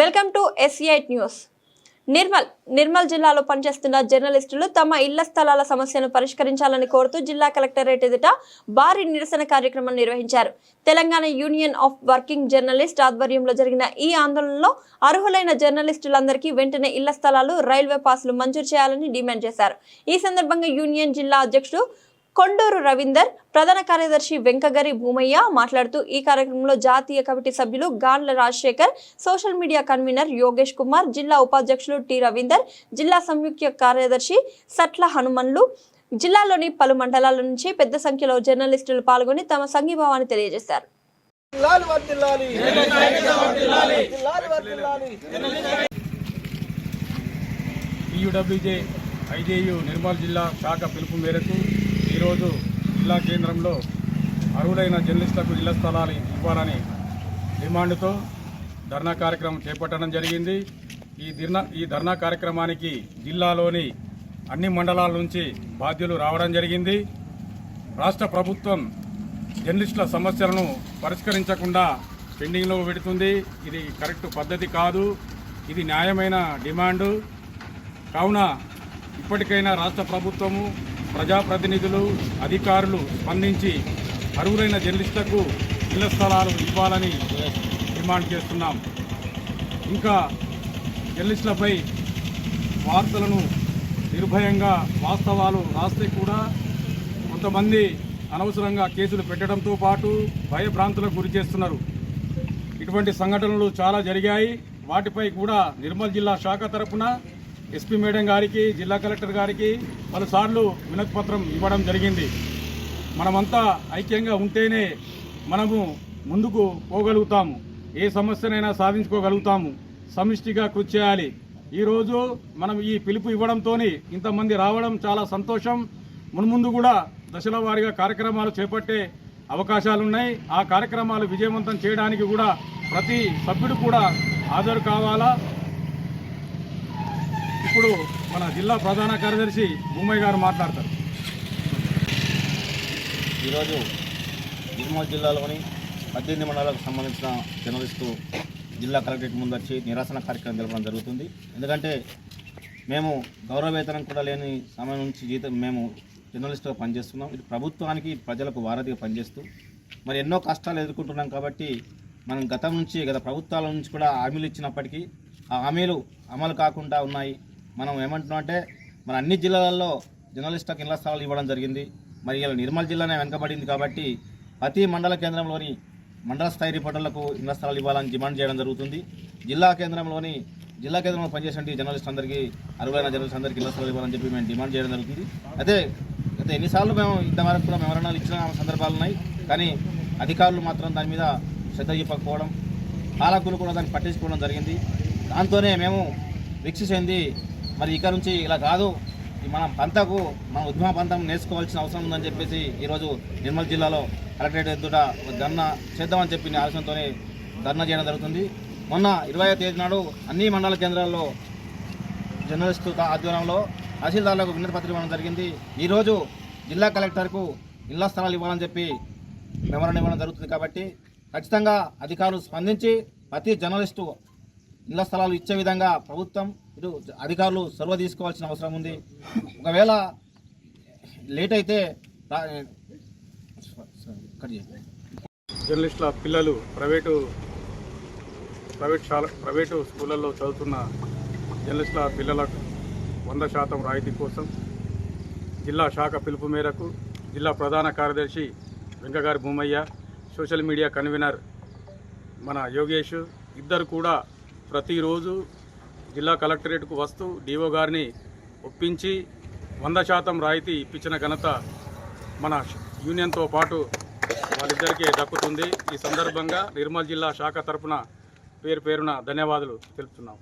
Welcome to ఎస్ఈఐట్ news Nirmal Nirmal జిల్లాలో పనిచేస్తున్న జర్నలిస్టులు తమ ఇళ్ళ స్థలాల సమస్యను పరిష్కరించాలని కోరుతూ జిల్లా కలెక్టరేట్ ఎదుట భారీ నిరసన కార్యక్రమం నిర్వహించారు. Telangana union of working journalist ఆధ్వర్యంలో జరిగిన ఈ ఆందోళనలో అర్హులైన జర్నలిస్టులందరికీ వెంటనే ఇళ్ళ స్థలాలు రైల్వే పాసులు మంజూరు చేయాలని డిమాండ్ చేశారు. ఈ సందర్భంగా యూనియన్ జిల్లా అధ్యక్షుడు కొండూరు రవీందర్ ప్రధాన కార్యదర్శి వెంకగరి భూమయ్య మాట్లాడుతూ ఈ కార్యక్రమంలో జాతీయ కమిటీ సభ్యులు Ganla Rajasekhar social media convener Yogesh Kumar జిల్లా ఉపాధ్యక్షులు టి రవీందర్ జిల్లా సంయుక్త కార్యదర్శి సట్ల హనుమన్లు. జిల్లాలోని పలు మండలాల నుంచి పెద్ద సంఖ్యలో జర్నలిస్టులు పాల్గొని తమ సంఘీభావాన్ని తెలియజేశారు. ఐజేయు నిర్మల్ జిల్లా శాఖ పిలుపు మేరకు ఈరోజు జిల్లా కేంద్రంలో అర్హులైన జర్నలిస్టులకు ఇళ్ళ స్థలాలు ఇవ్వాలని డిమాండ్తో ధర్నా కార్యక్రమం చేపట్టడం జరిగింది. ఈ ధర్నా ఈ ధర్నా కార్యక్రమానికి జిల్లాలోని అన్ని మండలాల నుంచి బాధ్యులు రావడం జరిగింది. రాష్ట్ర ప్రభుత్వం జర్నలిస్టుల సమస్యలను పరిష్కరించకుండా పెండింగ్లో పెడుతుంది. ఇది కరెక్ట్ పద్ధతి కాదు. ఇది న్యాయమైన డిమాండు. కావున ఇప్పటికైనా రాష్ట్ర ప్రభుత్వము ప్రజాప్రతినిధులు అధికారులు స్పందించి అర్హులైన జర్నలిస్టులకు ఇళ్ళ స్థలాలు ఇవ్వాలని డిమాండ్ చేస్తున్నాం. ఇంకా జర్నలిస్టులపై వార్తలను నిర్భయంగా వాస్తవాలు రాస్తే కూడా కొంతమంది అనవసరంగా కేసులు పెట్టడంతో పాటు భయభ్రాంతులకు గురి చేస్తున్నారు. ఇటువంటి సంఘటనలు చాలా జరిగాయి. వాటిపై కూడా నిర్మల్ జిల్లా శాఖ తరపున ఎస్పీ మేడం గారికి జిల్లా కలెక్టర్ గారికి పలుసార్లు వినతి పత్రం ఇవ్వడం జరిగింది. మనమంతా ఐక్యంగా ఉంటేనే మనము ముందుకు పోగలుగుతాము. ఏ సమస్యనైనా సాధించుకోగలుగుతాము. సమిష్టిగా కృషి చేయాలి. ఈరోజు మనం ఈ పిలుపు ఇవ్వడంతో ఇంతమంది రావడం చాలా సంతోషం. మున్ముందు కూడా దశల వారీగా కార్యక్రమాలు చేపట్టే అవకాశాలున్నాయి. ఆ కార్యక్రమాలు విజయవంతం చేయడానికి కూడా ప్రతి సభ్యుడు కూడా హాజరు కావాలా? ఇప్పుడు మన జిల్లా ప్రధాన కార్యదర్శి భూమయ్య గారు మాట్లాడతారు. ఈరోజు నిర్మల్ జిల్లాలోని పద్దెనిమిది మండలాలకు సంబంధించిన జర్నలిస్టు జిల్లా కలెక్టరేట్ ముందు వచ్చి నిరసన కార్యక్రమం జరపడం జరుగుతుంది. ఎందుకంటే మేము గౌరవ వేతనం కూడా లేని సమయం నుంచి జీతం మేము జర్నలిస్టుగా పనిచేస్తున్నాం. ఇది ప్రభుత్వానికి ప్రజలకు వారధిగా పనిచేస్తూ మరి ఎన్నో కష్టాలు ఎదుర్కొంటున్నాం కాబట్టి మనం గతం నుంచి గత ప్రభుత్వాల నుంచి కూడా హామీలు ఇచ్చినప్పటికీ ఆ హామీలు అమలు కాకుండా ఉన్నాయి. మనం ఏమంటున్నాం అంటే మన అన్ని జిల్లాలలో జర్నలిస్టులకు ఇళ్ళ స్థలాలు ఇవ్వడం జరిగింది. మరి ఇలా నిర్మల్ జిల్లానే వెనకబడింది కాబట్టి ప్రతి మండల కేంద్రంలోని మండల స్థాయి రిపోర్టర్లకు ఇళ్ళ స్థలాలు ఇవ్వాలని డిమాండ్ చేయడం జరుగుతుంది. జిల్లా కేంద్రంలోని జిల్లా కేంద్రంలో పనిచేసే జర్నలిస్ట్ అందరికీ అర్హులైన జర్నలిస్ట్ అందరికీ ఇళ్ళ స్థలాలు ఇవ్వాలని చెప్పి మేము డిమాండ్ చేయడం జరుగుతుంది. అయితే అయితే ఎన్నిసార్లు మేము ఇంతవరకు కూడా మెమరణాలు ఇచ్చిన సందర్భాలు ఉన్నాయి. కానీ అధికారులు మాత్రం దాని మీద శ్రద్ధ చూపకపోవడం పాలకులు కూడా దాన్ని పట్టించుకోవడం జరిగింది. దాంతోనే మేము వీక్ష చెంది మరి ఇక నుంచి ఇలా కాదు. ఈ మనం పంతకు మన ఉద్యమ పంతం నేర్చుకోవాల్సిన అవసరం ఉందని చెప్పేసి ఈరోజు నిర్మల్ జిల్లాలో కలెక్టరేట్ ఎదుట ధర్నా చేద్దామని చెప్పి ఆలోచనతోనే ధర్నా చేయడం జరుగుతుంది. మొన్న ఇరవై తేదీ నాడు అన్ని మండల కేంద్రాల్లో జర్నలిస్టు ఆధ్వర్యంలో తహసీల్దార్లకు వినతి పత్రం ఇవ్వడం జరిగింది. ఈరోజు జిల్లా కలెక్టర్కు ఇళ్ళ స్థలాలు ఇవ్వాలని చెప్పి మెమరణం ఇవ్వడం జరుగుతుంది కాబట్టి ఖచ్చితంగా అధికారులు స్పందించి ప్రతి జర్నలిస్టు ఇళ్ళ స్థలాలు ఇచ్చే విధంగా ప్రభుత్వం అధికారులు సర్వ తీసుకోవాల్సిన అవసరం ఉంది. ఒకవేళ లేట్ అయితే జర్నలిస్టుల పిల్లలు ప్రైవేటు ప్రైవేట్ శాల ప్రైవేటు స్కూళ్ళల్లో చదువుతున్న జర్నలిస్టుల పిల్లలకు వంద శాతం రాయితీ కోసం జిల్లా శాఖ పిలుపు మేరకు జిల్లా ప్రధాన కార్యదర్శి Venkagari Bhumaiah social media convener మన యోగేష్ ఇద్దరు కూడా ప్రతిరోజు జిల్లా కలెక్టరేట్కు వస్తూ డిఓ గారిని ఒప్పించి వంద శాతం రాయితీ ఇప్పించిన ఘనత మన యూనియన్తో పాటు వాళ్ళిద్దరికీ దక్కుతుంది. ఈ సందర్భంగా నిర్మల్ జిల్లా శాఖ తరపున పేరు పేరున ధన్యవాదాలు తెలుపుతున్నాం.